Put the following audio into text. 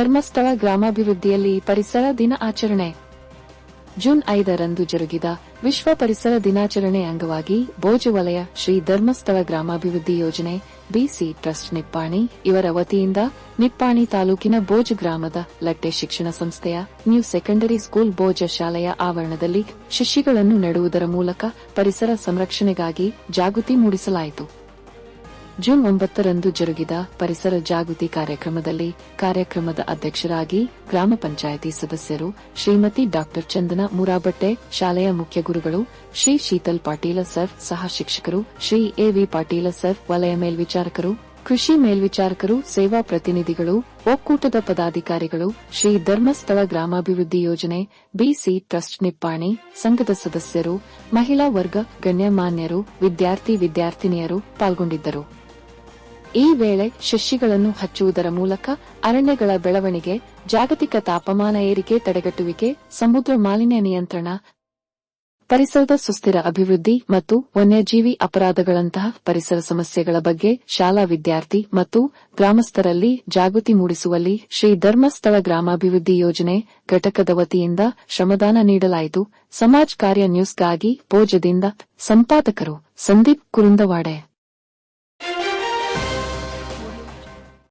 ಧರ್ಮಸ್ಥಳ ಗ್ರಾಮಾಭಿವೃದ್ಧಿಯಲ್ಲಿ ಪರಿಸರ ದಿನ ಆಚರಣೆ. ಜೂನ್ ಐದರಂದು ಜರುಗಿದ ವಿಶ್ವ ಪರಿಸರ ದಿನಾಚರಣೆ ಅಂಗವಾಗಿ ಬೋಜ ವಲಯ ಶ್ರೀ ಧರ್ಮಸ್ಥಳ ಗ್ರಾಮಾಭಿವೃದ್ಧಿ ಯೋಜನೆ ಬಿಸಿ ಟ್ರಸ್ಟ್ ನಿಪ್ಪಾಣಿ, ಇವರ ವತಿಯಿಂದ ನಿಪ್ಪಾಣಿ ತಾಲೂಕಿನ ಬೋಜ್ ಗ್ರಾಮದ ಲಟ್ಟೆ ಶಿಕ್ಷಣ ಸಂಸ್ಥೆಯ ನ್ಯೂ ಸೆಕೆಂಡರಿ ಸ್ಕೂಲ್ ಬೋಜ ಶಾಲೆಯ ಆವರಣದಲ್ಲಿ ಶಿಶಿಗಳನ್ನು ನೆಡುವುದರ ಮೂಲಕ ಪರಿಸರ ಸಂರಕ್ಷಣೆಗಾಗಿ ಜಾಗೃತಿ ಮೂಡಿಸಲಾಯಿತು. ಜೂನ್ ಒಂಬತ್ತರಂದು ಜರುಗಿದ ಪರಿಸರ ಜಾಗೃತಿ ಕಾರ್ಯಕ್ರಮದಲ್ಲಿ ಕಾರ್ಯಕ್ರಮದ ಅಧ್ಯಕ್ಷರಾಗಿ ಗ್ರಾಮ ಪಂಚಾಯಿತಿ ಸದಸ್ಯರು ಶ್ರೀಮತಿ ಡಾಕ್ಟರ್ ಚಂದನ ಮುರಾಬಟ್ಟೆ, ಶಾಲೆಯ ಮುಖ್ಯ ಗುರುಗಳು ಶ್ರೀ ಶೀತಲ್ ಪಾಟೀಲ ಸರ್ ಸಹ ಶಿಕ್ಷಕರು, ಶ್ರೀ ಎವಿ ಪಾಟೀಲ ಸರ್ ವಲಯ ಮೇಲ್ವಿಚಾರಕರು, ಕೃಷಿ ಮೇಲ್ವಿಚಾರಕರು, ಸೇವಾ ಪ್ರತಿನಿಧಿಗಳು, ಒಕ್ಕೂಟದ ಪದಾಧಿಕಾರಿಗಳು, ಶ್ರೀ ಧರ್ಮಸ್ಥಳ ಗ್ರಾಮಾಭಿವೃದ್ಧಿ ಯೋಜನೆ, ಬಿಸಿ ಟ್ರಸ್ಟ್ ನಿಪ್ಪಾಣಿ, ಸಂಘದ ಸದಸ್ಯರು, ಮಹಿಳಾ ವರ್ಗ ಗಣ್ಯಮಾನ್ಯರು, ವಿದ್ಯಾರ್ಥಿ ವಿದ್ಯಾರ್ಥಿನಿಯರು ಪಾಲ್ಗೊಂಡಿದ್ದರು. ಈ ವೇಳೆ ಶಶಿಗಳನ್ನು ಹಚ್ಚುವುದರ ಮೂಲಕ ಅರಣ್ಯಗಳ ಬೆಳವಣಿಗೆ, ಜಾಗತಿಕ ತಾಪಮಾನ ಏರಿಕೆ ತಡೆಗಟ್ಟುವಿಕೆ, ಸಮುದ್ರ ಮಾಲಿನ್ಯ ನಿಯಂತ್ರಣ, ಪರಿಸರದ ಸುಸ್ಥಿರ ಅಭಿವೃದ್ಧಿ ಮತ್ತು ವನ್ಯಜೀವಿ ಅಪರಾಧಗಳಂತಹ ಪರಿಸರ ಸಮಸ್ಯೆಗಳ ಬಗ್ಗೆ ಶಾಲಾ ವಿದ್ಯಾರ್ಥಿ ಮತ್ತು ಗ್ರಾಮಸ್ಥರಲ್ಲಿ ಜಾಗೃತಿ ಮೂಡಿಸುವಲ್ಲಿ ಶ್ರೀ ಧರ್ಮಸ್ಥಳ ಗ್ರಾಮಾಭಿವೃದ್ಧಿ ಯೋಜನೆ ಘಟಕದ ವತಿಯಿಂದ ಶ್ರಮದಾನ ನೀಡಲಾಯಿತು. ಸಮಾಜ್ ಕಾರ್ಯ ನ್ಯೂಸ್ಗಾಗಿ ಭೋಜದಿಂದ ಸಂಪಾದಕರು ಸಂದೀಪ್ ಕುರುಂದವಾಡೆ.